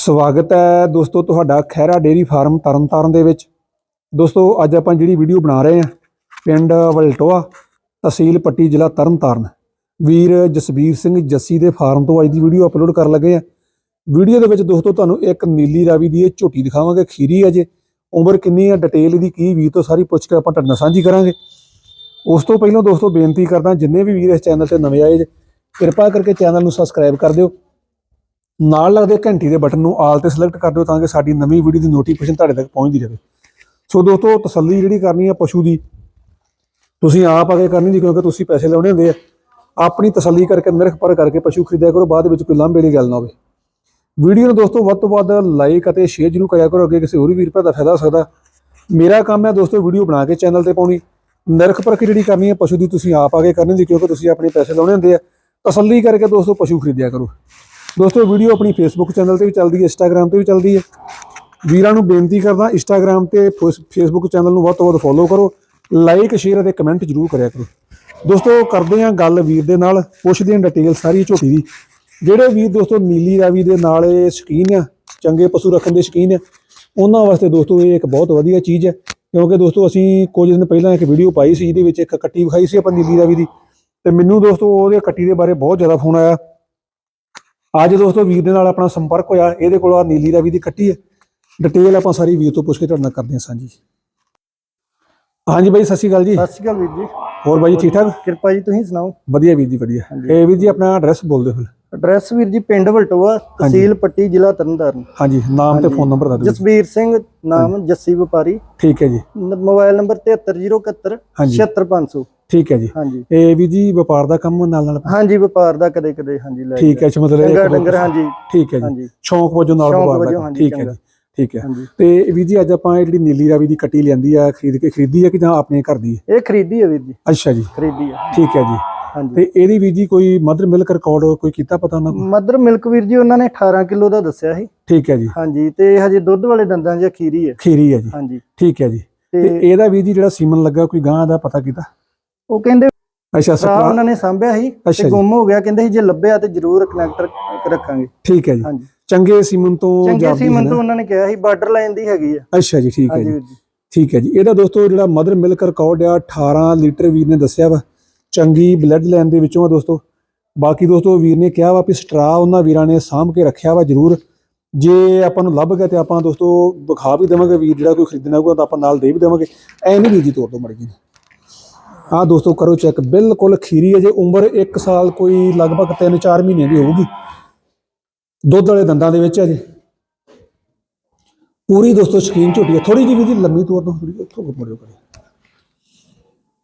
ਸਵਾਗਤ ਹੈ ਦੋਸਤੋ ਤੁਹਾਡਾ ਖੈਰਾ ਡੇਰੀ ਫਾਰਮ ਤਰਨਤਾਰਨ ਦੇ ਵਿੱਚ। ਦੋਸਤੋ, ਅੱਜ ਆਪਾਂ ਜਿਹੜੀ ਵੀਡੀਓ ਬਣਾ ਰਹੇ ਹਾਂ, ਪਿੰਡ ਵਲਟੋਆ, ਤਹਿਸੀਲ ਪੱਟੀ, ਜ਼ਿਲ੍ਹਾ ਤਰਨਤਾਰਨ। ਵੀਰ ਜਸਬੀਰ ਸਿੰਘ ਜੱਸੀ ਦੇ ਫਾਰਮ ਤੋਂ ਅੱਜ ਦੀ ਵੀਡੀਓ ਅਪਲੋਡ ਕਰਨ ਲੱਗੇ ਆ ਵੀਡੀਓ ਦੇ ਵਿੱਚ ਦੋਸਤੋ ਤੁਹਾਨੂੰ ਇੱਕ ਨੀਲੀ ਰਾਵੀ ਦੀ ਇਹ ਝੋਟੀ ਦਿਖਾਵਾਂਗੇ, ਖੀਰੀ ਹੈ ਜੇ। ਉਮਰ ਕਿੰਨੀ ਹੈ, ਡਿਟੇਲ ਦੀ ਕੀ, ਵੀਰ ਤੋਂ ਸਾਰੀ ਪੁੱਛ ਕੇ ਆਪਾਂ ਤੁਹਾਡੇ ਨਾਲ ਸਾਂਝੀ ਕਰਾਂਗੇ। ਉਸ ਤੋਂ ਪਹਿਲਾਂ ਦੋਸਤੋ ਬੇਨਤੀ ਕਰਦਾ, ਜਿੰਨੇ ਵੀ ਵੀਰ ਇਸ ਚੈਨਲ ਤੇ ਨਵੇਂ ਆਏ ਜੇ, ਕਿਰਪਾ ਕਰਕੇ ਚੈਨਲ ਨੂੰ ਸਬਸਕ੍ਰਾਈਬ ਕਰ ਦਿਓ। ਨਾਲ ਲੱਗਦੇ ਘੰਟੀ ਦੇ ਬਟਨ ਨੂੰ ਆਲ ਤੇ ਸਿਲੈਕਟ ਕਰ ਦਿਓ ਤਾਂ ਕਿ ਸਾਡੀ ਨਵੀਂ ਵੀਡੀਓ ਦੀ ਨੋਟੀਫਿਕੇਸ਼ਨ ਤੁਹਾਡੇ ਤੱਕ ਪਹੁੰਚਦੀ ਰਹੇ। ਸੋ ਦੋਸਤੋ, ਤਸੱਲੀ ਜਿਹੜੀ ਕਰਨੀ ਹੈ ਪਸ਼ੂ ਦੀ, ਤੁਸੀਂ ਆਪ ਅਗੇ ਕਰਨੀ ਦੀ ਕਿਉਂਕਿ ਤੁਸੀਂ ਪੈਸੇ ਲਾਉਣੇ ਹੁੰਦੇ ਆ। ਆਪਣੀ ਤਸੱਲੀ ਕਰਕੇ ਨਿਰਖ ਪਰ ਕਰਕੇ ਪਸ਼ੂ ਖਰੀਦਿਆ ਕਰੋ, ਬਾਅਦ ਵਿੱਚ ਕੋਈ ਲਾਂਭੇ ਵਾਲੀ ਗੱਲ ਨਾ ਹੋਵੇ। ਵੀਡੀਓ ਨੂੰ ਦੋਸਤੋ, ਵੱਧ ਤੋਂ ਵੱਧ ਲਾਈਕ ਅਤੇ ਸ਼ੇਅਰ ਜ਼ਰੂਰ ਕਰਿਆ ਕਰੋ, ਅੱਗੇ ਕਿਸੇ ਹੋਰ ਵੀ ਵੀਰ ਭਰਾ ਦਾ ਫਾਇਦਾ ਹੋ ਸਕਦਾ। ਮੇਰਾ ਕੰਮ ਹੈ ਦੋਸਤੋ ਵੀਡੀਓ ਬਣਾ ਕੇ ਚੈਨਲ ਤੇ ਪਾਉਣੀ। ਨਿਰਖ ਪਰਖ ਜਿਹੜੀ ਕਰਨੀ ਹੈ ਪਸ਼ੂ ਦੀ, ਤੁਸੀਂ ਆਪ ਆਗੇ ਕਰਨੀ ਦੀ ਕਿਉਂਕਿ ਤੁਸੀਂ ਆਪਣੇ ਪੈਸੇ ਲਾਉਣੇ ਹੁੰਦੇ ਆ। ਤਸੱਲੀ ਕਰਕੇ ਦੋਸਤੋ, ਪਸ਼ੂ ਖਰੀਦਿਆ ਕਰੋ। ਦੋਸਤੋ ਵੀਡੀਓ ਆਪਣੀ ਫੇਸਬੁੱਕ ਚੈਨਲ ਤੇ ਵੀ ਚੱਲਦੀ ਹੈ ਇੰਸਟਾਗ੍ਰam ਤੇ ਵੀ ਚੱਲਦੀ ਹੈ। ਵੀਰਾਂ ਨੂੰ ਬੇਨਤੀ ਕਰਦਾ ਇੰਸਟਾਗ੍ਰam ਤੇ ਫੇਸਬੁੱਕ ਚੈਨਲ ਨੂੰ ਵੱਧ ਤੋਂ ਵੱਧ ਫੋਲੋ ਕਰੋ ਲਾਈਕ ਸ਼ੇਅਰ ਅਤੇ ਕਮੈਂਟ ਜ਼ਰੂਰ ਕਰਿਆ ਕਰੋ। ਦੋਸਤੋ, ਕਰਦੇ ਹਾਂ ਗੱਲ ਵੀਰ ਦੇ ਨਾਲ, ਪੁੱਛਦੇ ਹਾਂ ਡਿਟੇਲ ਸਾਰੀ ਝੋਟੀ ਦੀ। ਜਿਹੜੇ ਵੀਰ ਦੋਸਤੋ ਨੀਲੀ ਰਾਵੀ ਦੇ ਨਾਲ ਇਹ ਸ਼ਕੀਨ ਆ, ਚੰਗੇ ਪਸ਼ੂ ਰੱਖਣ ਦੇ ਸ਼ਕੀਨ ਆ, ਉਹਨਾਂ ਵਾਸਤੇ ਦੋਸਤੋ ਇਹ ਇੱਕ ਬਹੁਤ ਵਧੀਆ ਚੀਜ਼ ਹੈ। ਕਿਉਂਕਿ ਦੋਸਤੋ, ਅਸੀਂ ਕੁਝ ਦਿਨ ਪਹਿਲਾਂ ਇੱਕ ਵੀਡੀਓ ਪਾਈ ਸੀ, ਜਿਹਦੇ ਵਿੱਚ ਇੱਕ ਕੱਟੀ ਵਿਖਾਈ ਸੀ ਆਪਾਂ ਨੀਲੀ ਰਾਵੀ ਦੀ। ਤੇ ਮੈਨੂੰ ਦੋਸਤੋ ਉਹਦੇ ਕੱਟੀ ਦੇ ਬਾਰੇ ਬਹੁਤ ਜ਼ਿਆਦਾ ਫੋਨ ਆਇਆ। ਅੱਜ ਦੋਸਤੋ ਵੀਰ ਦੇ ਨਾਲ ਆਪਣਾ ਸੰਪਰਕ ਹੋਇਆ ਇਹਦੇ ਕੋਲ ਆ ਨੀਲੀ ਰਾਵੀ ਦੀ ਕੱਟੀ ਹੈ। ਡਿਟੇਲ ਆਪਾਂ ਸਾਰੀ ਵੀਰ ਤੋਂ ਪੁੱਛ ਕੇ ਤੁਹਾਡੇ ਨਾਲ ਕਰਦੇ ਹਾਂ ਸਾਂਝੀ। ਹਾਂਜੀ ਬਾਈ ਸਤਿ ਸ਼੍ਰੀ ਅਕਾਲ ਜੀ। ਸਤਿ ਸ਼੍ਰੀ ਅਕਾਲ ਵੀਰ ਜੀ। ਹੋਰ ਬਾਈ ਠੀਕ ਠਾਕ? ਕਿਰਪਾ ਜੀ ਤੁਸੀਂ ਸੁਣਾਓ? ਵਧੀਆ ਵੀਰ ਜੀ ਵਧੀਆ। ਇਹ ਵੀਰ ਜੀ ਆਪਣਾ ਐਡਰੈਸ ਬੋਲ ਦਿਓ ਫਿਰ। ਐਡਰੈਸ ਵੀਰ ਜੀ ਪਿੰਡ ਵਲਟੋਆ ਤਹਿਸੀਲ ਪੱਟੀ ਜ਼ਿਲ੍ਹਾ ਤਰਨਤਾਰਨ। ਹਾਂਜੀ ਨਾਮ ਤੇ ਫੋਨ ਨੰਬਰ ਦੱਸ ਦਿਓ। ਜਸਬੀਰ ਸਿੰਘ ਨਾਮ ਜੱਸੀ ਵਪਾਰੀ। ਠੀਕ ਹੈ ਜੀ। ਮੋਬਾਈਲ ਨੰਬਰ 73071 ਹਾਂਜੀ। 76500 ਠੀਕ ਹੈ ਜੀ। ਹਾਂਜੀ। ਇਹ ਵੀਰ ਜੀ ਵਪਾਰ ਦਾ ਕੰਮ ਨਾਲ ਨਾਲ ਹਾਂਜੀ ਵਪਾਰ ਦਾ ਕਦੇ ਕਦੇ ਹਾਂਜੀ ਲੈ ਠੀਕ ਹੈ ਅੱਛਾ ਮਤਲਬ ਡੰਗਰ ਡੰਗਰ ਹਾਂਜੀ। ਠੀਕ ਹੈ ਜੀ। ਸ਼ੌਂਕ ਵਜੋਂ ਨਾਲ ਵਪਾਰ ਦਾ ਠੀਕ ਹੈ। ਜੀ ਠੀਕ ਹੈ। ਤੇ ਵੀਰ ਜੀ ਅੱਜ ਆਪਾਂ ਇਹ ਜਿਹੜੀ ਨੀਲੀ ਰਾਵੀ ਦੀ ਕੱਟੀ ਲਿਆਂਦੀ ਆ ਖਰੀਦ ਕੇ ਖਰੀਦੀ ਆ ਕਿ ਜਾਂ ਆਪਣੇ ਘਰ ਦੀ? ਇਹ ਖਰੀਦੀ ਹੈ ਵੀਰ ਜੀ। ਅੱਛਾ ਜੀ। ਖਰੀਦੀ ਹੈ ਠੀਕ ਹੈ ਜੀ। ਤੇ ਇਹਦੀ ਵੀਰ ਜੀ ਕੋਈ ਮਦਰ ਮਿਲਕ ਰਿਕਾਰਡ ਕੋਈ ਕੀਤਾ ਪਤਾ ਨੂੰ ਮਦਰ ਮਿਲਕ ਵੀਰ ਜੀ ਉਹਨਾਂ ਨੇ 18 ਕਿਲੋ ਦਾ ਦੱਸਿਆ ਸੀ। ਠੀਕ ਹੈ ਜੀ। ਹਾਂਜੀ ਤੇ ਹਜੇ ਦੁੱਧ ਵਾਲੇ ਦੰਦਾਂ 'ਚ ਖੀਰੀ ਹੈ ਖੀਰੀ ਹੈ ਜੀ। ਹਾਂਜੀ। ਠੀਕ ਹੈ ਜੀ। ਤੇ ਤੇ ਇਹਦਾ ਵੀਰ ਜੀ ਜਿਹੜਾ ਸੀਮਨ ਲੱਗਾ ਕੋਈ ਗਾਂ ਦਾ ਪਤਾ ਕੀਤਾ? ਉਹ ਕਹਿੰਦੇ ਅੱਛਾ ਭਰਾ ਉਹਨਾਂ ਨੇ ਸਾਂਭਿਆ ਸੀ ਅੱਛਾ ਤੇ ਜੀ। ਗੁੰਮ ਹੋ ਗਿਆ ਕਹਿੰਦੇ ਸੀ ਜੇ ਲੱਭਿਆ ਤੇ ਜ਼ਰੂਰ ਕਨੈਕਟਰ ਰੱਖਾਂਗੇ। ਠੀਕ ਹੈ ਜੀ। ਹਾਂਜੀ। ਚੰਗੇ ਸੀਮਨ ਤੋਂ ਚੰਗੇ ਜਾਪਦੀ ਸੀ ਹੈ ਨਾ? ਤੋਂ ਉਹਨਾਂ ਨੇ ਕਿਹਾ ਸੀ ਬਾਰਡਰ ਲਾਈਨ ਦੀ ਹੈਗੀ ਆ। ਅੱਛਾ ਜੀ ਠੀਕ ਹੈ ਹਾਂਜੀ ਜੀ। ਵੀਰ ਜੀ। ਠੀਕ ਹੈ ਜੀ। ਇਹਦਾ ਦੋਸਤੋ ਜਿਹੜਾ ਮਦਰ ਮਿਲਕ ਰਿਕਾਰਡ ਆ 18 ਲੀਟਰ ਵੀਰ ਨੇ ਦੱਸਿਆ ਵਾ। ਚੰਗੀ ਬਲੱਡ ਲਾਈਨ ਦੇ ਵਿੱਚੋਂ ਆ ਦੋਸਤੋ। ਬਾਕੀ ਦੋਸਤੋ ਵੀਰ ਨੇ ਕਿਹਾ ਵਾ ਵੀ ਸਟਰਾ ਉਹਨਾਂ ਵੀਰਾਂ ਨੇ ਸਾਂਭ ਕੇ ਰੱਖਿਆ ਵਾ ਜ਼ਰੂਰ। ਜੇ ਆਪਾਂ ਨੂੰ ਲੱਭ ਗਿਆ ਤੇ ਆਪਾਂ ਦੋਸਤੋ ਵਿਖਾ ਵੀ ਦੇਵਾਂਗੇ ਵੀਰ ਜਿਹੜਾ ਕੋਈ ਖਰੀਦਣਾ ਹੋਊਗਾ ਤਾਂ ਆਪਾਂ ਨਾਲ ਦੇ ਵੀ ਦੇਵਾਂਗੇ। ਐ ਨਹੀਂ ਵੀਰ ਜੀ ਤੋੜ ਦੋ ਮੜ ਗਈ ਆਹ ਦੋਸਤੋ ਕਰੋ ਚੈੱਕ, ਬਿਲਕੁਲ ਖੀਰੀ ਹੈ ਜੇ ਉਮਰ 1 ਸਾਲ ਕੋਈ ਲਗਭਗ 3-4 ਮਹੀਨੇ ਦੀ ਹੋਊਗੀ। ਦੁੱਧ ਵਾਲੇ ਦੰਦਾਂ ਦੇ ਵਿੱਚ ਹੈ ਜੀ। ਪੂਰੀ ਦੋਸਤੋ ਸ਼ਕੀਨ ਝੋਟੀ ਹੈ। ਥੋੜੀ ਜਿਹੀ ਵੀ ਜੀ ਲੰਮੀ ਤੋਰ ਤੋਂ ਥੋੜੀ ਉੱਥੋਂ ਮੁੜਿਓ ਕਰੇ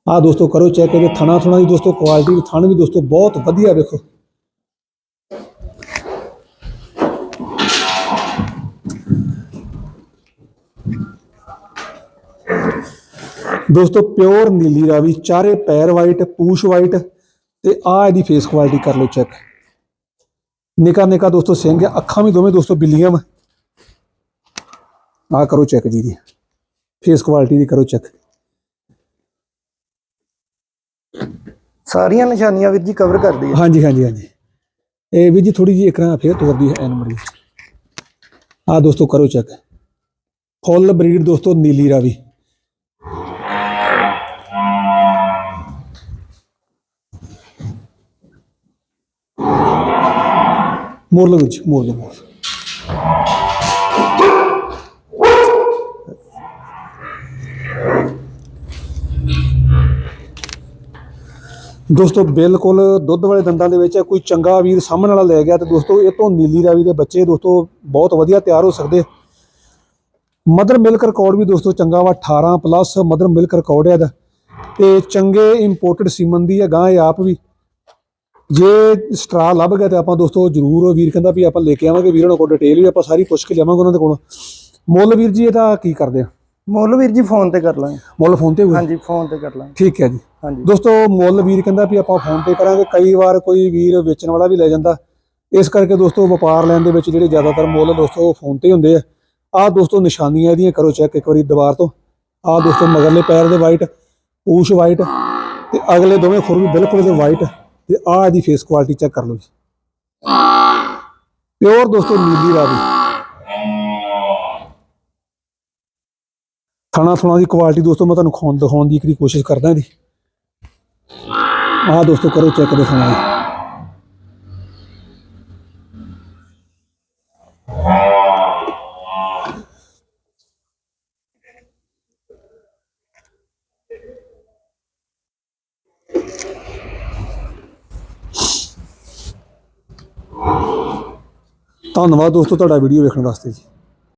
ਆ ਦੋਸਤੋ ਕਰੋ ਚੈੱਕ, ਇਹਦੇ ਥਣਾ ਥਣਾ ਦੀ ਦੋਸਤੋ ਕੁਆਲਿਟੀ ਥਣ ਵੀ ਦੋਸਤੋ ਬਹੁਤ ਵਧੀਆ ਵੇਖੋ। ਦੋਸਤੋ ਪਿਓਰ ਨੀਲੀ ਰਾਵੀ ਚਾਰੇ ਪੈਰ ਵਾਈਟ ਪੂਛ ਵਾਈਟ ਤੇ ਆ ਇਹਦੀ ਫੇਸ ਕੁਆਲਿਟੀ ਕਰ ਲਓ ਚੈੱਕ ਨਿਕਾ ਨਿਕਾ ਦੋਸਤੋ ਸਿੰਘ ਹੈ ਅੱਖਾਂ ਵੀ ਦੋਵੇਂ ਦੋਸਤੋ ਬਿੱਲੀਆਂ ਵਾ। ਆ ਕਰੋ ਚੈੱਕ ਜੀ ਦੀ। ਫੇਸ ਕੁਆਲਿਟੀ ਦੀ ਕਰੋ ਚੈੱਕ ਸਾਰੀਆਂ ਨਿਸ਼ਾਨੀਆਂ ਵੀਰ ਜੀ ਕਵਰ ਕਰਦੀ ਆ ਹਾਂਜੀ ਹਾਂਜੀ ਹਾਂਜੀ। ਇਹ ਵੀ ਜੀ ਥੋੜੀ ਜੀ ਇਕਰਾਂ ਫੇਰ ਤੋਰਦੀ ਹੈ ਐ ਨੰਬਰ ਦੀ। ਆ ਦੋਸਤੋ ਕਰੋ ਚੈੱਕ ਫੁੱਲ ਬਰੀਡ ਦੋਸਤੋ ਨੀਲੀ ਰਾਵੀ। ਮੋਰ ਲੋ ਵਿੱਚ, ਮੋਰ ਲੋ ਮੋਰ। ਦੋਸਤੋ, ਬਿਲਕੁਲ ਦੁੱਧ ਵਾਲੇ ਦੰਦਾਂ ਦੇ ਵਿੱਚ ਕੋਈ ਚੰਗਾ ਵੀਰ ਸਾਹਮਣ ਵਾਲਾ ਲੈ ਗਿਆ ਤੇ ਦੋਸਤੋ, ਇਹ ਤੋਂ ਨੀਲੀ ਰਾਵੀ ਦੇ ਬੱਚੇ ਦੋਸਤੋ, ਬਹੁਤ ਵਧੀਆ ਤਿਆਰ ਹੋ ਸਕਦੇ। ਮਦਰ ਮਿਲਕ ਰਿਕਾਰਡ ਵੀ ਦੋਸਤੋ ਚੰਗਾ ਵਾ 18 ਪਲੱਸ ਮਦਰ ਮਿਲਕ ਰਿਕਾਰਡ ਹੈ ਇਹਦਾ। ਤੇ ਚੰਗੇ ਇੰਪੋਰਟਡ ਸੀਮਨ ਦੀ ਹੈ ਗਾਂ ਇਹ ਆਪ ਵੀ। ਜੇ ਸਟਰਾ ਲੱਭ ਗਿਆ ਤੇ ਆਪਾਂ ਦੋਸਤੋ ਜਰੂਰ ਵੀਰ ਕਹਿੰਦਾ ਵੀ ਆਪਾਂ ਲੈ ਕੇ ਆਵਾਂਗੇ ਵੀਰਾਂ ਨੂੰ ਕੋਲ ਡਿਟੇਲ ਵੀ ਆਪਾਂ ਸਾਰੀ ਪੁੱਛ ਕੇ ਲਿਆਵਾਂਗੇ ਉਹਨਾਂ ਦੇ ਕੋਲ। ਮੁੱਲ ਵੀਰ ਜੀ ਇਹਦਾ ਕੀ ਕਰਦੇ ਆ? ਮੁੱਲ ਵੀਰ ਜੀ ਫੋਨ ਤੇ ਕਰ ਲਾਂਗੇ। ਮੁੱਲ ਫੋਨ ਤੇ ਹੋਊਗਾ? ਹਾਂਜੀ ਫੋਨ ਤੇ ਕਰ ਲਾਂਗੇ। ਠੀਕ ਹੈ ਜੀ। ਹਾਂਜੀ। ਦੋਸਤੋ ਮੁੱਲ ਵੀਰ ਕਹਿੰਦਾ ਵੀ ਆਪਾਂ ਫੋਨ ਤੇ ਕਰਾਂਗੇ ਕਈ ਵਾਰ ਕੋਈ ਵੀਰ ਵੇਚਣ ਵਾਲਾ ਵੀ ਲੈ ਜਾਂਦਾ। ਇਸ ਕਰਕੇ ਦੋਸਤੋ ਵਪਾਰ ਲੈਣ ਦੇ ਵਿੱਚ ਜਿਹੜੇ ਜ਼ਿਆਦਾਤਰ ਮੁੱਲ ਦੋਸਤੋ ਫੋਨ ਤੇ ਹੁੰਦੇ ਆ। ਆਹ ਦੋਸਤੋ ਨਿਸ਼ਾਨੀਆਂ ਇਹਦੀਆਂ ਕਰੋ ਚੈੱਕ ਇੱਕ ਵਾਰੀ ਦੁਬਾਰ ਤੋਂ। ਆਹ ਦੋਸਤੋ ਮਗਰਲੇ ਪੈਰ ਦੇ ਵਾਈਟ ਪੂਛ ਵਾਈਟ ਤੇ ਅਗਲੇ ਦੋਵੇਂ ਖੁਰ ਵੀ ਬਿਲਕੁਲ ਦੇ ਵਾਈਟ ਤੇ ਆਹ ਇਹਦੀ ਫੇਸ ਕੁਆਲਿਟੀ ਚੈੱਕ ਕਰ ਲਓ ਜੀ। ਪਿਓਰ ਦੋਸਤੋ ਨੀਲੀ ਰਾਵੀ। ਖਾਣਾ ਸੁਣਾ ਦੀ ਕੁਆਲਿਟੀ ਦੋਸਤੋ ਮੈਂ ਤੁਹਾਨੂੰ ਖਾਣ ਦਿਖਾਉਣ ਦੀ ਇੱਕ ਕੋਸ਼ਿਸ਼ ਕਰਦਾ ਇਹਦੀ। ਆਹ ਦੋਸਤੋ ਕਰੋ ਚੈੱਕ ਦੇ ਸੁਣਾ ਧੰਨਵਾਦ ਦੋਸਤੋ ਤੁਹਾਡਾ ਵੀਡੀਓ ਵੇਖਣ ਵਾਸਤੇ ਜੀ।